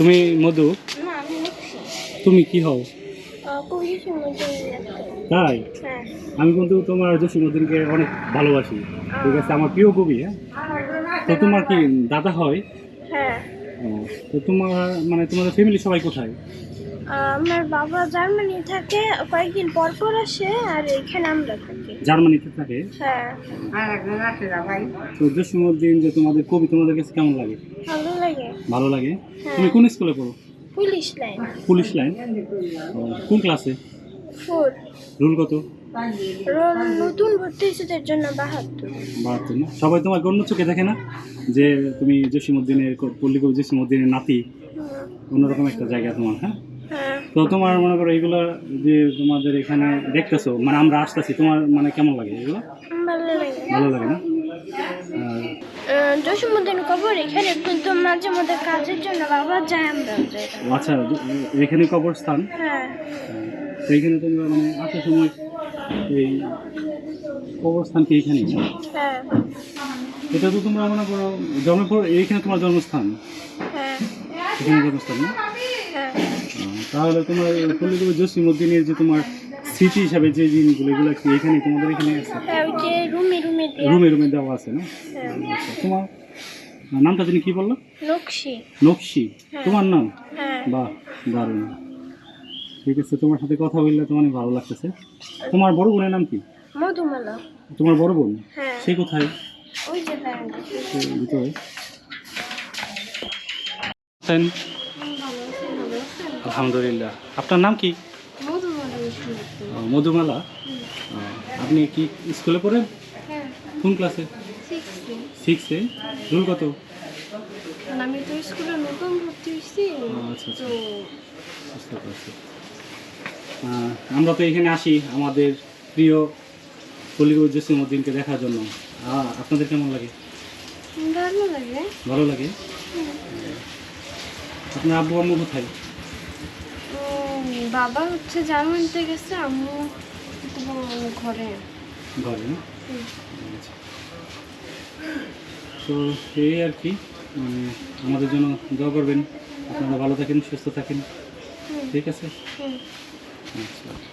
তুমি মধু? লিখছি তুমি কি হও? তাই? হ্যাঁ। আমি কিন্তু তোমার জসিমুদ্দিনকে অনেক ভালোবাসি। ঠিক আছে আমার প্রিয় কবি হ্যাঁ? তো তোমার কি দাদা হয়? হ্যাঁ। তো তোমার মানে তোমাদের ফ্যামিলি সবাই কোথায়? আমার বাবা জার্মানি থাকে কয়েকদিন পর পর আসে আর এখানে আমরা থাকি। জার্মানিতে থাকে? হ্যাঁ। তো জসিমুদ্দিন যে তোমাদের কবি তোমাদের কাছে কেমন লাগে? ভালো লাগে। ভালো লাগে? হ্যাঁ। তুমি কোন স্কুলে পড়ো? Police line. Police line? ও, কোন ক্লাসে? ফোর। রুল কত? রোল নতুন ভর্তি হয়েছে জন্য বাহাত্তর। বাহাত্তর না? সবাই তোমাকে অন্য চোখে দেখে না? যে তুমি জসিমুদ্দিনের ক- পল্লী কবি জসিমুদ্দিনের নাতি অন্যরকম একটা জায়গা তোমার হ্যাঁ হ্যাঁ? তো তোমার মনে করো এগুলো যে তোমাদের এখানে দেখতেছো মানে আমরা আসতেছি তোমার মানে কেমন লাগে এগুলো? ভালো লাগে। না? জসীমুদ্দিন কবর এখানে কিন্তু মাঝে মধ্যে কাজের জন্য বাবা যায় আমরা আচ্ছা এখানে কবরস্থান? হ্যাঁ। তো তোমরা মানে আসার সময় এই কবরস্থান কি হ্যাঁ। এটা তো তোমরা মনে করো জন্মের পর এইখানে তোমার জন্মস্থান? হ্যাঁ। এখানে জন্মস্থান না? তাহলে তোমার তুমি পল্লীকবি জসিমুদ্দিনের যে তোমার স্মৃতি হিসাবে যে জিনিসগুলো এগুলো কি এখানে তোমাদের এখানে আছে? হ্যাঁ রুমে রুমে রুমে রুমে দেওয়া আছে না? হ্যাঁ। আচ্ছা তোমার নামটা তুমি কি বলল? নকশি। নকশি? হ্যাঁ। তোমার নাম? হ্যাঁ। বাহ দারুণ। ঠিক আছে তোমার সাথে কথা বললে তো অনেক ভালো লাগতেছে। তোমার বড় বোনের নাম কি? মধুমালা। তোমার বড় বোন? হ্যাঁ। সে কোথায়? ওই যে সে ভিতরে আছেন? ভালো আছে ভালো আছে আলহামদুলিল্লাহ। আপনার নাম কি? মধুমালা আপনি কি স্কুলে পড়েন? হ্যাঁ। কোন ক্লাসে? সিক্সে রুল কত? আমি তো স্কুলে নতুন ভর্তি হয়েছি। আচ্ছা আচ্ছা। তো বুঝতে পারছি। আমরা তো এখানে আসি আমাদের প্রিয় পল্লীকবি জসিমুদ্দিনকে দেখার জন্য। আপনাদের কেমন লাগে? ভালো লাগে। ভালো লাগে? আপনার আব্বু আম্মু কোথায়? বাবা হচ্ছে জার্মানিতে গেছে আম্মু ঘরে। ঘরে না? আচ্ছা। তো এই আর কি মানে আমাদের জন্য দোয়া করবেন। আপনারা ভালো থাকেন সুস্থ থাকেন। ঠিক আছে? আচ্ছা।